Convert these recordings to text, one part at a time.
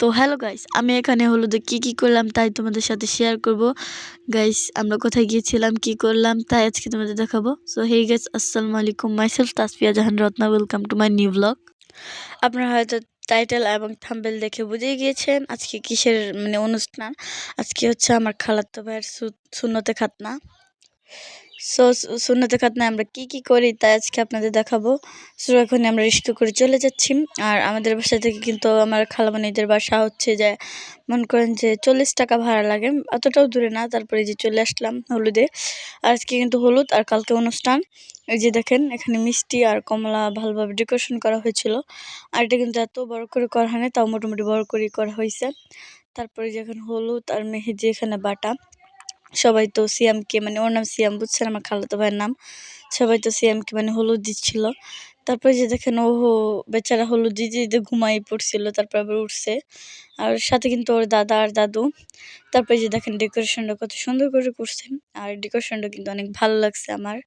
তো hello guys আমি এখানে হলুদে কি কি করলাম তাই তোমাদের সাথে শেয়ার করব। গাইস আমরা কোথায় গিয়েছিলাম, কি করলাম তাই আজকে তোমাদের দেখাবো। সো হে গাইস আসসালামু আলাইকুম myself Tasfia Jahan, Ratna welcome to my new blog আপনারা হয়তো টাইটেল এবং থাম্বেল দেখে বুঝে গিয়েছেন আজকে কিসের মানে অনুষ্ঠান। আজকে হচ্ছে আমার খালাতো ভাইয়ের সুন্নতে খাতনা। সো সুন্নতে খাতনা আমরা কি কি করি তাই আজকে আপনাদের দেখাবো। সো এখন আমরা রিস্ক করে চলে যাচ্ছি। আর আমাদের বাসা থেকে কিন্তু আমার খালামানিদের বাসা হচ্ছে যে, মনে করেন যে চল্লিশ টাকা ভাড়া লাগে। অতটাও দূরে না, তারপরে যে চলে আসলাম হলুদে। আর আজকে কিন্তু হলুদ আর কালকে অনুষ্ঠান। এই যে দেখেন, এখানে মিষ্টি আর কমলা ভালোভাবে ডেকোরেশন করা হয়েছিল। আর এটা কিন্তু এত বড় করে করা হয় না তাও মোটামুটি বড় করেই করা হয়েছে। তারপরে যখন হলুদ আর মেহেদি, এখানে বাটা। সবাই তো সিয়ামকে মানে ওর নাম সিয়াম, বুঝছেন আমার খালাতো ভাইয়ের নাম? সবাই তো সিয়ামকে মানে হলুদ দিচ্ছিল। তারপরে যে দেখেন ও বেচারা হলুদ দিতে দিতে ঘুমাই পড়ছিল, তারপর আবার উঠছে। আর সাথে কিন্তু ওর দাদা আর দাদু। তারপরে যে দেখেন ডেকোরেশনটা কত সুন্দর করে করছে আর ডেকোরেশনটা কিন্তু অনেক ভালো লাগছে আমার।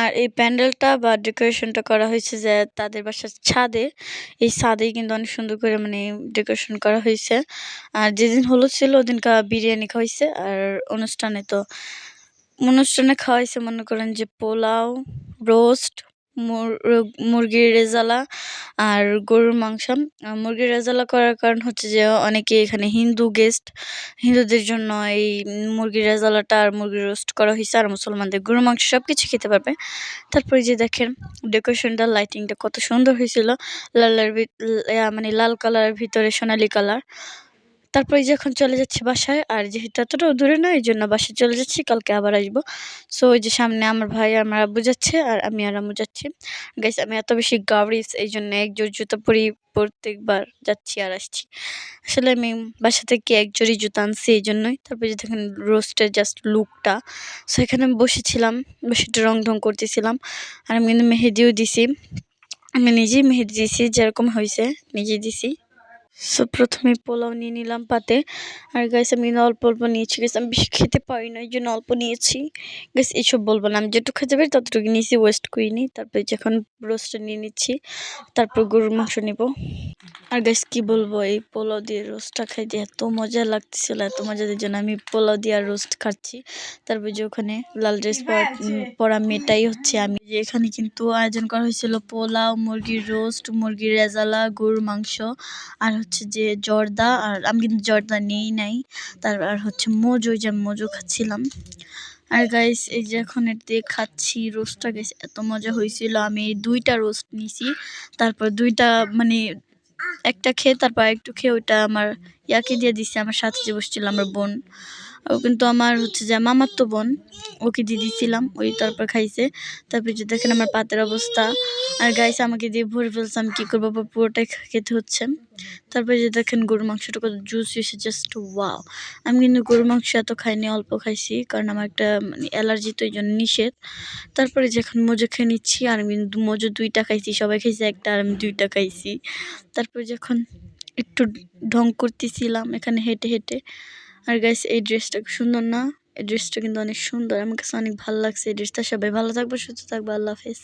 আর এই প্যান্ডেলটা বা ডেকোরেশনটা করা হয়েছে যে তাদের বাসার ছাদে, এই ছাদেই কিন্তু অনেক সুন্দর করে মানে ডেকোরেশন করা হয়েছে। আর যেদিন হলুদ ছিল ওদিনকা বিরিয়ানি খাওয়াইছে আর অনুষ্ঠানে তো, অনুষ্ঠানে খাওয়াইছে মনে করেন যে পোলাও, রোস্ট মুরগির রেজালা আর গরুর মাংস মুরগির রেজালা করার কারণ হচ্ছে যে অনেকে এখানে হিন্দু গেস্ট হিন্দুদের জন্য এই মুরগির রেজালাটা আর মুরগির রোস্ট করা হয়েছে আর মুসলমানদের গরুর মাংস সব কিছু খেতে পারবে। তারপরে যে দেখেন ডেকোরেশনটা লাইটিংটা কত সুন্দর হয়েছিল লালের মানে লাল কালারের ভিতরে সোনালি কালার তারপরে যখন চলে যাচ্ছি বাসায়, আর যেহেতু এতটাও দূরে না এই জন্য বাসায় চলে যাচ্ছি, কালকে আবার আসব। সো ওই যে সামনে আমার ভাই আমার আব্বু যাচ্ছে, আর আমি আর আম্মু যাচ্ছি। গাইস আমি এত বেশি গাবড়িস এই জন্য এক জোর জুতো পরি, প্রত্যেকবার যাচ্ছি আর আসছি। আসলে আমি বাসা থেকে এক জোড়ি জুতো আনছি, এই জন্যই। তারপরে যে দেখেন, রোস্টের জাস্ট লুকটা সো এখানে আমি বসেছিলাম, বসে রং ঢং করতেছিলাম, আর আমি কিন্তু মেহেদিও দিছি। আমি নিজেই মেহেদি দিছি, যেরকম হয়েছে, নিজেই দিছি। সো প্রথমে পোলাও নিয়ে নিলাম পাতে। আর গাইস আমি অল্প অল্প নিয়েছি। গাইস আমি বেশি খেতে পারি না এই জন্য অল্প নিয়েছি। গাইস এইসব বলব না আমি যেটুকু খেতে পারি ততটুকু নিয়েছি ওয়েস্ট করিনি তারপরে যখন রোস্টটা নিয়ে নিচ্ছি তারপর গরুর মাংস নিব। আর গাইস কি বলব এই পোলাও দিয়ে রোস্টটা খাইতে এত মজা লাগতেছিল এত মজা দিয়ে জন্য আমি পোলাও দিয়ে আর রোস্ট খাচ্ছি। তারপর যে ওখানে লাল ড্রেস পরা মেয়েটাই হচ্ছে আমি। যে এখানে কিন্তু আয়োজন করা হয়েছিল পোলাও মুরগির রোস্ট মুরগির রেজালা গরুর মাংস। আর হচ্ছে যে জর্দা, আর আমি কিন্তু জর্দা নেই নাই। তার আর হচ্ছে মোজো যে মোজো খাচ্ছিলাম। আর গাইস এই যে এখন এতে খাচ্ছি রোস্টটা। গাইস এত মজা হয়েছিল। আমি দুইটা রোস্ট নিছি। তারপর দুইটা মানে একটা খেয়ে, তারপর একটু খেয়ে, ওইটা আমার ইয়াকে দিয়ে দিছি। আমার সাথে যে বসছিল, আমার বোন। ও কিন্তু আমার হচ্ছে যে মামার তো বোন, ওকে দিয়ে দিয়েছিলাম ওই তারপর খাইছে। তারপর যে দেখেন আমার পাতের অবস্থা। আর গাইছে আমাকে দিয়ে ভরে ফেলছে, আমি কী করব? পুরোটাই খেতে হচ্ছে। তারপরে যে দেখেন গরুর মাংসটা কত জুস হয়েছে জাস্ট ওয়াও আমি কিন্তু গরুর মাংস এত খাইনি, অল্প খাইছি, কারণ আমার একটা মানে অ্যালার্জি তো এই জন্য নিষেধ। তারপরে যখন মজো খেয়ে নিচ্ছি, আর আমি কিন্তু মজো দুইটা খাইছি, সবাই খাইছে একটা, আর আমি দুইটা খাইছি। তারপরে যখন একটু ঢং করতেছিলাম, এখানে হেঁটে হেঁটে আর গাইস এই ড্রেসটা সুন্দর না? এই ড্রেসটা কিন্তু অনেক সুন্দর। আমার কাছে অনেক ভালো লাগছে। এই ড্রেসটা সবাই ভালো থাকবে, সুস্থ থাকবে। আল্লাহ হাফেজ।